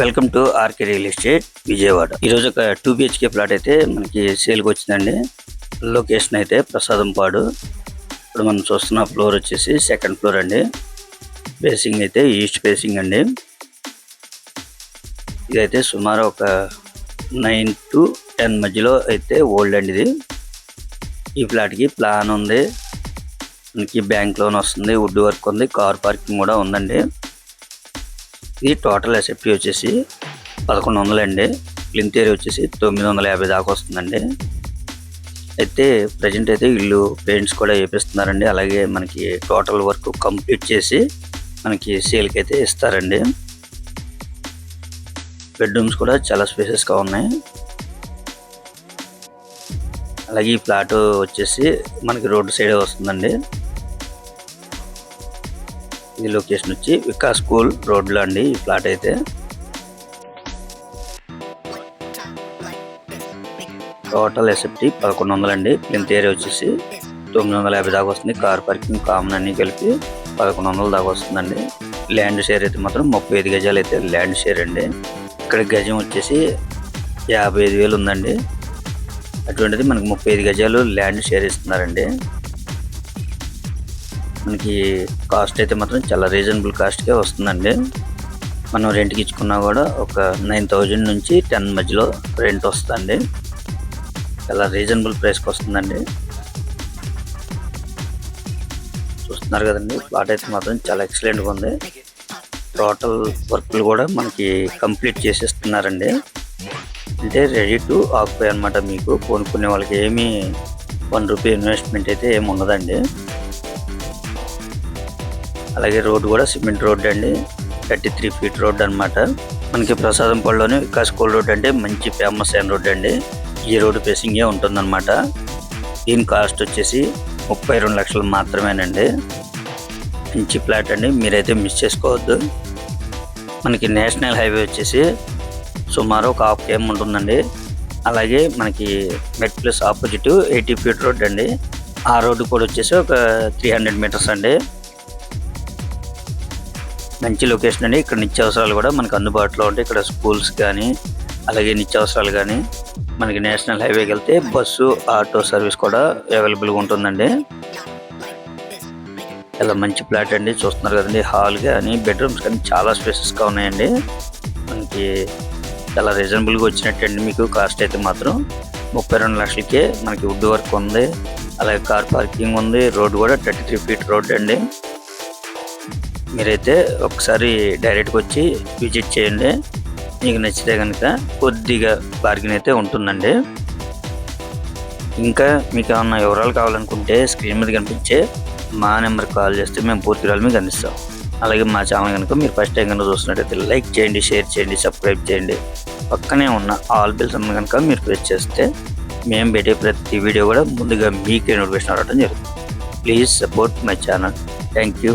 Welcome to RK real estate Vijayawada. ఈరోజు ఒక two BHK plot అయితే మనకి సేల్కి వచ్చిందండి. లొకేషన్ అయితే ప్రసాదం పాడు ఇప్పుడు మనం చూస్తున్న ఫ్లోర్ వచ్చేసి సెకండ్ ఫ్లోర్ అండి. ఫేసింగ్ అయితే ఈస్ట్ ఫేసింగ్ అండి. ఇదైతే సుమారు ఒక నైన్ టు టెన్ మధ్యలో అయితే ఓల్డ్ అండి ఇది. ఈ ఫ్లాట్కి ప్లాన్ ఉంది. మనకి బ్యాంక్ లోన్ వస్తుంది వుడ్ వర్క్ ఉంది కార్ పార్కింగ్ కూడా ఉందండి. ఇది టోటల్ ఎస్ఎఫ్టీ వచ్చేసి పదకొండు వందలండి. ప్లింత్ ఏరియా వచ్చేసి తొమ్మిది వందల యాభై దాకా వస్తుందండి. అయితే ప్రజెంట్ అయితే ఇల్లు పెయింట్స్ కూడా వేపిస్తున్నారండి. అలాగే మనకి టోటల్ వర్క్ కంప్లీట్ చేసి మనకి సేల్కి అయితే ఇస్తారండి. బెడ్రూమ్స్ కూడా చాలా స్పేసెస్గా ఉన్నాయి. అలాగే ఈ ఫ్లాట్ వచ్చేసి మనకి రోడ్డు సైడే వస్తుందండి. ఇది లొకేషన్ వచ్చి వికా స్కూల్ రోడ్లో అండి ఈ ఫ్లాట్ అయితే. టోటల్ ఎసెప్టీ పదకొండు వందలు అండి. ప్లింత్ ఏరియా వచ్చేసి తొమ్మిది వందల యాభై దాకా వస్తుంది. కార్ పార్కింగ్ కామన్ అన్ని కలిపి పదకొండు వందల దాకా వస్తుందండి. ల్యాండ్ షేర్ అయితే మాత్రం ముప్పై ఐదు గజాలు అయితే ల్యాండ్ షేర్ అండి. ఇక్కడ గజం వచ్చేసి యాభై ఐదు వేలు ఉందండి. అటువంటిది మనకి ముప్పై ఐదు గజాలు ల్యాండ్ షేర్ ఇస్తున్నారండి. మనకి కాస్ట్ అయితే మాత్రం చాలా రీజనబుల్ కాస్ట్కే వస్తుందండి. మనం రెంట్కి ఇచ్చుకున్నా కూడా ఒక నైన్ థౌజండ్ నుంచి టెన్ మధ్యలో రెంట్ వస్తుందండి. చాలా రీజనబుల్ ప్రైస్కి వస్తుందండి. చూస్తున్నారు కదండి ప్లాట్ అయితే మాత్రం చాలా ఎక్సలెంట్గా ఉంది. టోటల్ వర్క్లు కూడా మనకి కంప్లీట్ చేసేస్తున్నారండి. అంటే రెడీ టు ఆక్యుపై అనమాట మీకు. కొనుక్కునే వాళ్ళకి ఏమీ వన్ రూపీ ఇన్వెస్ట్మెంట్ అయితే ఏమి ఉండదండి. అలాగే రోడ్డు కూడా సిమెంట్ రోడ్ అండి. థర్టీ త్రీ ఫీట్ రోడ్ అనమాట మనకి ప్రసాదం పళ్ళలోని వికాస్ కోల్ రోడ్ అంటే మంచి ఫేమస్ అయిన రోడ్ అండి. ఈ రోడ్ ఫేసింగే ఉంటుందన్నమాట. దీని కాస్ట్ వచ్చేసి ముప్పై రెండు లక్షలు మాత్రమేనండి. మంచి ఫ్లాట్ అండి. మీరైతే మిస్ చేసుకోవద్దు. మనకి నేషనల్ హైవే వచ్చేసి సుమారు ఒక హాఫ్ కేఎం ఉంటుందండి. అలాగే మనకి met plus opposite eighty feet road అండి. ఆ రోడ్డు కూడా వచ్చేసి ఒక త్రీ హండ్రెడ్ మీటర్స్ అండి. మంచి లొకేషన్ అండి. ఇక్కడ నిత్యావసరాలు కూడా మనకు అందుబాటులో ఉంటాయి. ఇక్కడ స్కూల్స్ కానీ అలాగే నిత్యావసరాలు కానీ మనకి నేషనల్ హైవేకి వెళ్తే బస్సు ఆటో సర్వీస్ కూడా అవైలబుల్గా ఉంటుందండి. చాలా మంచి ఫ్లాట్ అండి. చూస్తున్నారు కదండి. హాల్ కానీ బెడ్రూమ్స్ కానీ చాలా స్పేసెస్గా ఉన్నాయండి. మనకి చాలా రీజనబుల్గా వచ్చినట్టండి మీకు. కాస్ట్ అయితే మాత్రం ముప్పై రెండు లక్షలకే మనకి వుడ్ వర్క్ ఉంది. అలాగే కార్ పార్కింగ్ ఉంది. రోడ్ కూడా థర్టీ త్రీ ఫీట్ రోడ్ అండి. మీరైతే ఒకసారి డైరెక్ట్గా వచ్చి విజిట్ చేయండి. మీకు నచ్చితే కనుక కొద్దిగా బార్గెన్ అయితే ఉంటుందండి. ఇంకా మీకు ఏమన్నా వివరాలు కావాలనుకుంటే స్క్రీన్ మీద కనిపించే మా నెంబర్కి కాల్ చేస్తే మేము పూర్తి వివరాలు మీకు అందిస్తాం. అలాగే మా ఛానల్ కనుక మీరు ఫస్ట్ టైం కనుక చూసినట్టయితే లైక్ చేయండి షేర్ చేయండి సబ్స్క్రైబ్ చేయండి. పక్కనే ఉన్న ఆల్ బిల్స్ అన్న కనుక మీరు ప్రెస్ చేస్తే మేము పెట్టే ప్రతి వీడియో కూడా ముందుగా మీకే నోటిఫికేషన్ రావడం జరుగుతుంది. Please support my channel. Thank you